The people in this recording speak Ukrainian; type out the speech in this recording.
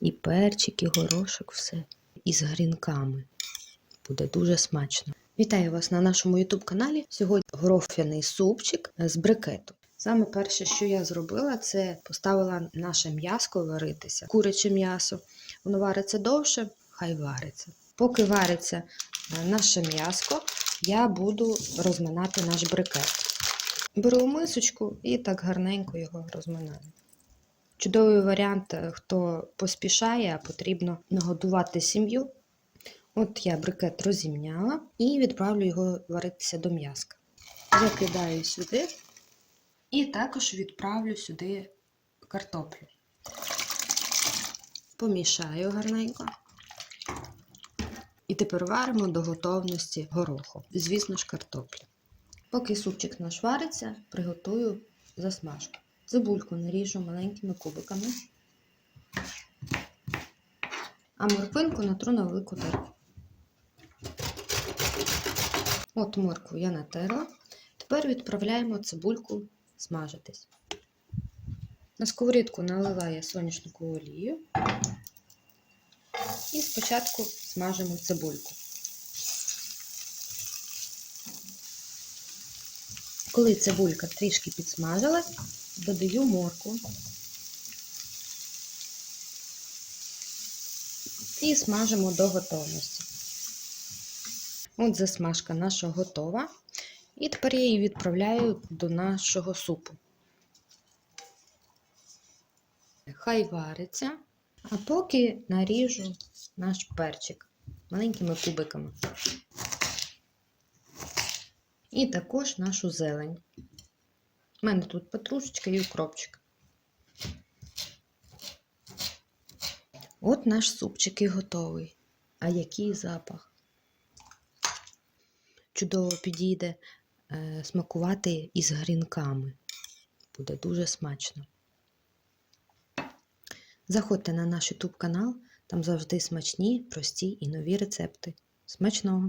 І перчик, і горошок, все. І з грінками. Буде дуже смачно. Вітаю вас на нашому YouTube каналі. Сьогодні гроф'яний супчик з брикету. Саме перше, що я зробила, це поставила наше м'яско варитися, куряче м'ясо. Воно вариться довше, хай вариться. Поки вариться е, наше м'яско, я буду розминати наш брикет. Беру мисочку і так гарненько його розминаю. Чудовий варіант, е, хто поспішає, а потрібно нагодувати сім'ю. От я брикет розімняла і відправлю його варитися до м'яска. Закидаю сюди і також відправлю сюди картоплю. Помішаю гарненько. І тепер варимо до готовності гороху. Звісно ж, картоплі. Поки супчик наш вариться, приготую засмажку. Цибульку наріжу маленькими кубиками, а морквинку натру на велику терку. От моркву я натерла. Тепер відправляємо цибульку смажитись. На сковорідку наливаю соняшникову олію і спочатку смажимо цибульку. Коли цибулька трішки підсмажилась, додаю морку і смажимо до готовності. От засмажка наша готова. І тепер я її відправляю до нашого супу. Хай вариться, а поки наріжу наш перчик маленькими кубиками. І також нашу зелень. У мене тут петрушечка і укропчик. От наш супчик і готовий. А який запах! Чудово підійде е, смакувати із грінками. Буде дуже смачно. Заходьте на наш YouTube канал, там завжди смачні, прості і нові рецепти. Смачного!